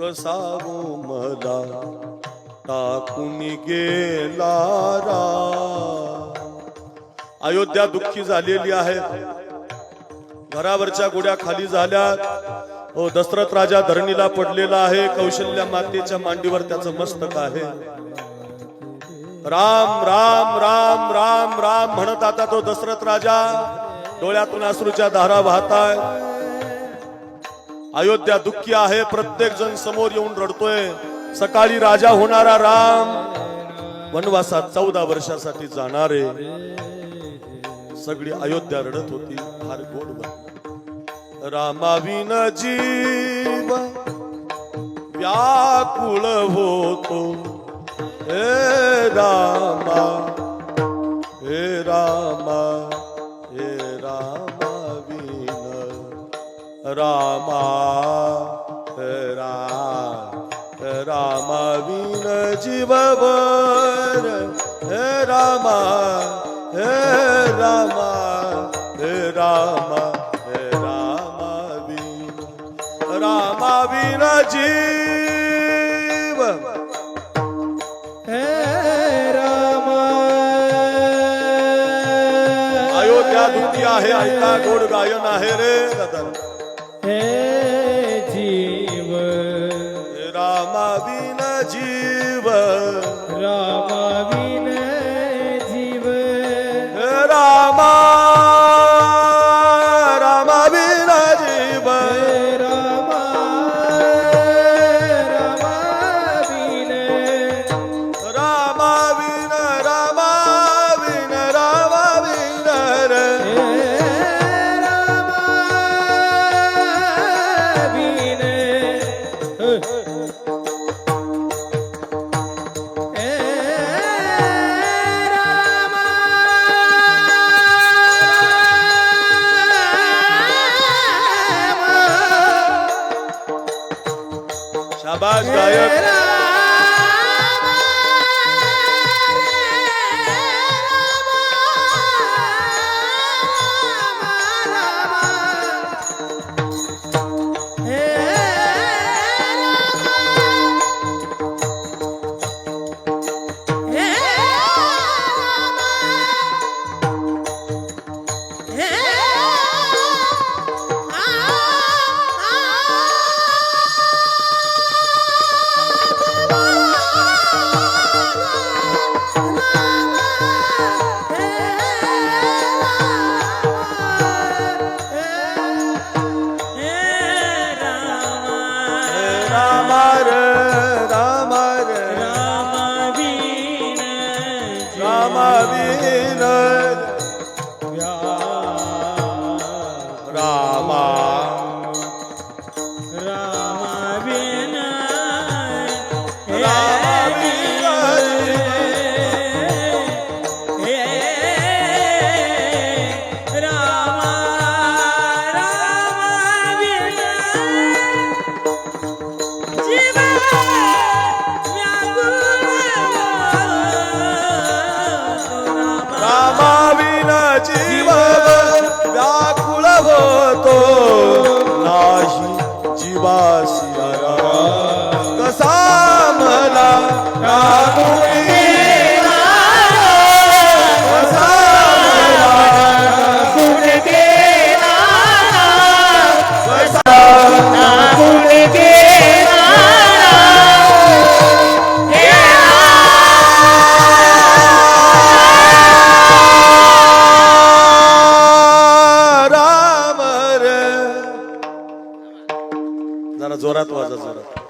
कसावो मला टाकून गेला रा. अयोध्या दुःखी झालेली आहे. घरावरच्या गुड्या खाली झाल्या हो दशरथ राजा धरणीला पडलेला आहे. कौशल्या मातेच्या मांडीवर त्याचं मस्तक आहे. राम राम राम राम राम म्हणत आता तो दशरथ राजा. डोळ्यातून अश्रूच्या धारा वाहताय. अयोध्या दुःखी आहे प्रत्येक जण समोर येऊन रडतोय. सकाळी राजा होणारा राम वनवासात चौदा वर्षासाठी जाणारे सगळी अयोध्या रडत होती फार गोड रामाविन जीव व्याकुळ होतो. हे रामा रामा रा रामा विन जीववर हे रामा हे रामा हे रामा हे रामा विन रामा विन जीव। हे राम। अयोध्या दुःखी आहे ऐका गोड गायन आहे रे दादा हे जीव हे रामा विन हे राम रामा नामाविन जीव व्याकुळ होतो. नाही जीवासी जोरात वाजा जोरात